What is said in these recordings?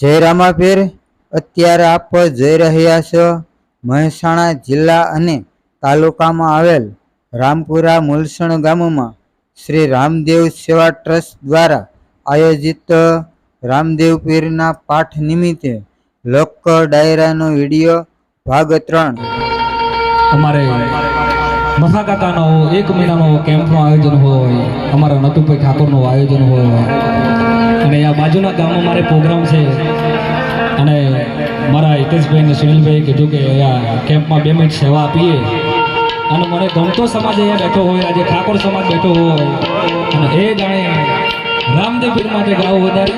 જય અત્યારે આપ જઈ રહ્યા છો મહેસાણા જિલ્લા અને તાલુકામાં આવેલ રામપુરા મુલસણ ગામમાં શ્રી રામદેવ સેવા ટ્રસ્ટ દ્વારા આયોજિત રામદેવ પીરના પાઠ નિમિત્તે લોક ડાયરાનો વીડિયો ભાગ ત્રણ. અમારે મસાકાકાનો એક મહિનાનો કેમ્પનું આયોજન હોય, અમારા નતુભાઈ ઠાકોરનું આયોજન હોય. અને આ બાજુના ગામમાં મારે પ્રોગ્રામ છે. અને મારા હિતેશભાઈ અને સુનિલભાઈ કીધું કે અહીંયા કેમ્પમાં બે મિનિટ સેવા આપીએ. અને મને ગમતો સમાજ અહીંયા બેઠો હોય, આજે ઠાકોર સમાજ બેઠો હોય. અને એ જાણે રામદેવ માટે ગાવું વધારે.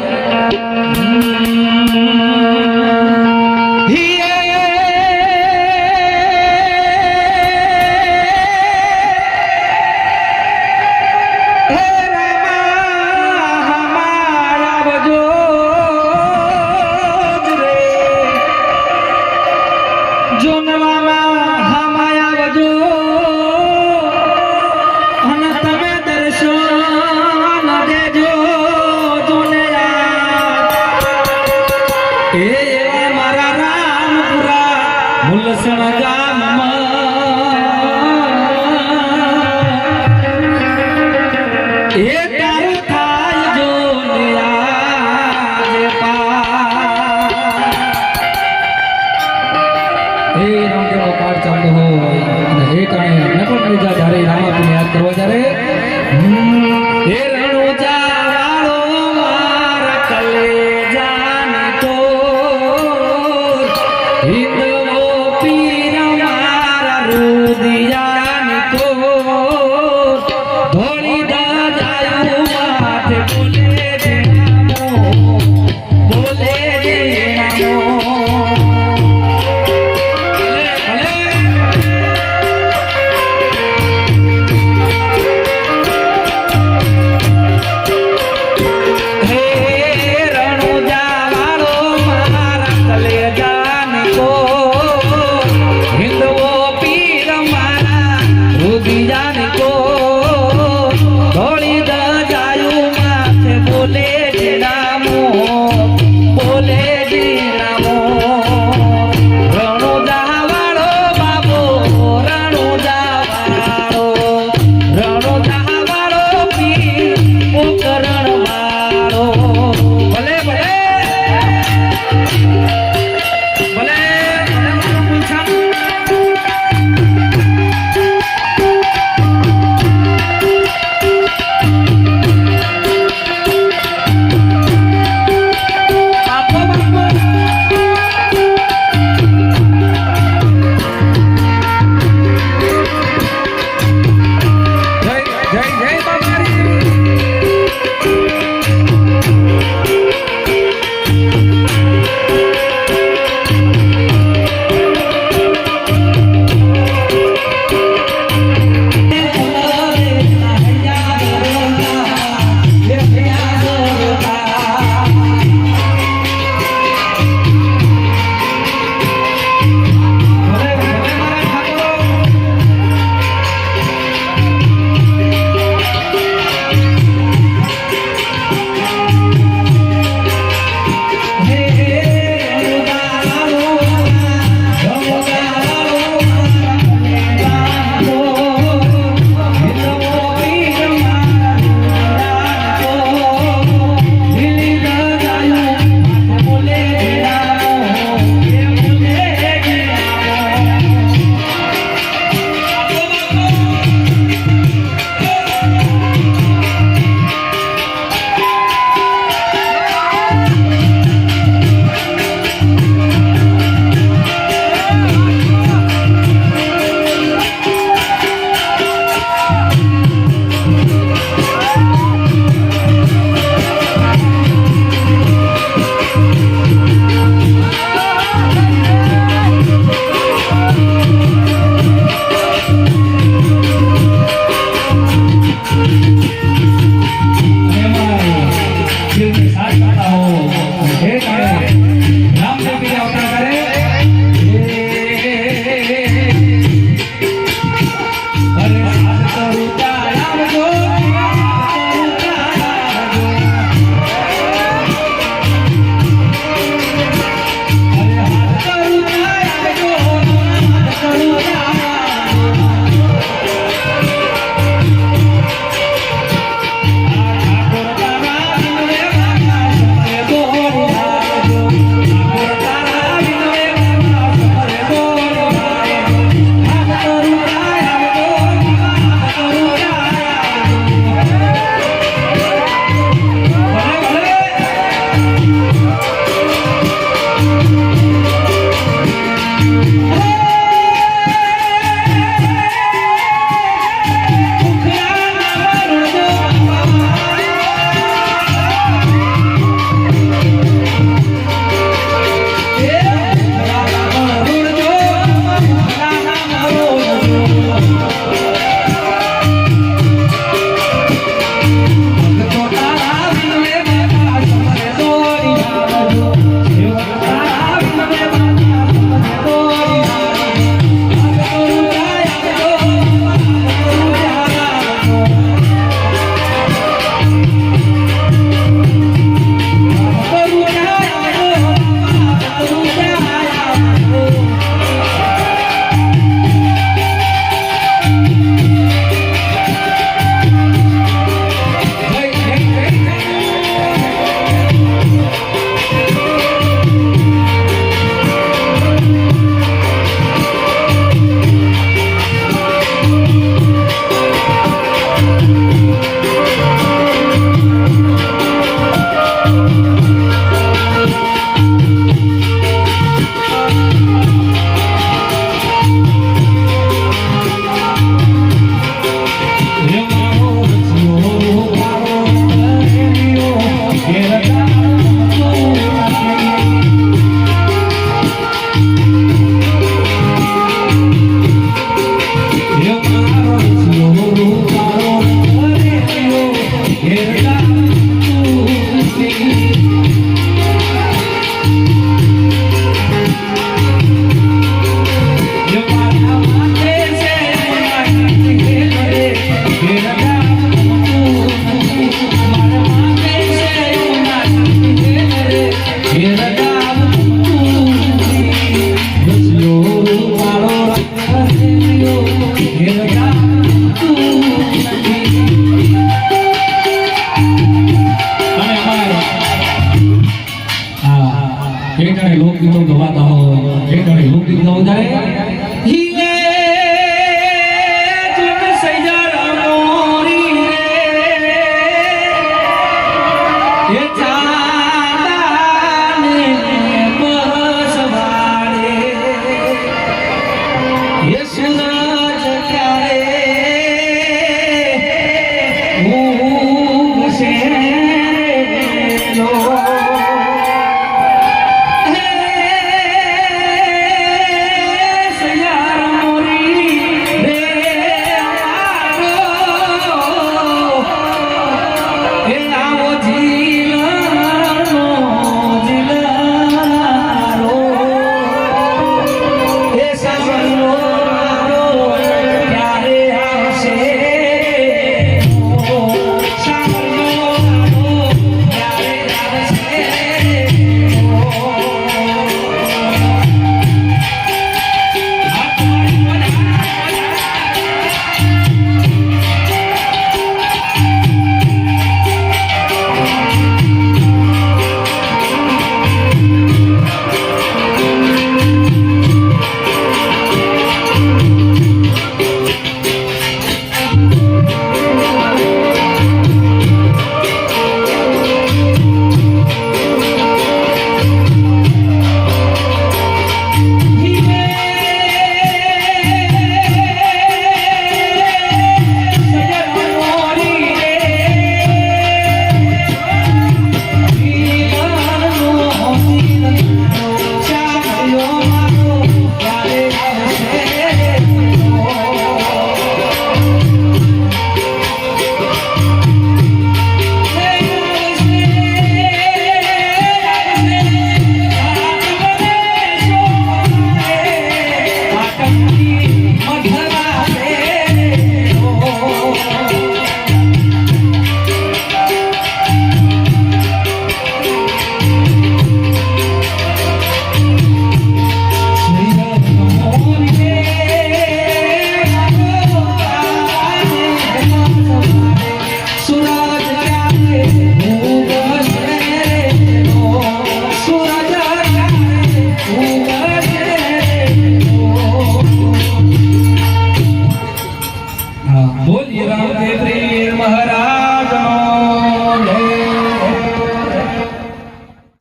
Yeah. I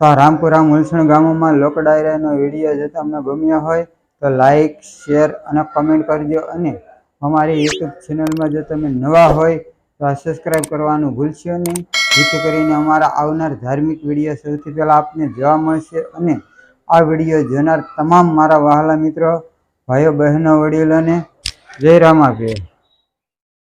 તો આ રામપુરા મુલસણ ગામોમાં લોક ડાયરાનો વીડિયો જો તમને ગમ્યો હોય, તો લાઈક શેર અને કમેન્ટ કરજો. અને અમારી યુટ્યુબ ચેનલમાં જો તમે નવા હોય, તો આ સબસ્ક્રાઈબ કરવાનું ભૂલશો નહીં. જેથી કરીને અમારા આવનાર ધાર્મિક વીડિયો સૌથી પહેલાં આપને જોવા મળશે અને આ વીડિયો જોનાર તમામ મારા વહાલા મિત્રો, ભાઈઓ, બહેનો, વડીલોને જય રામાભીર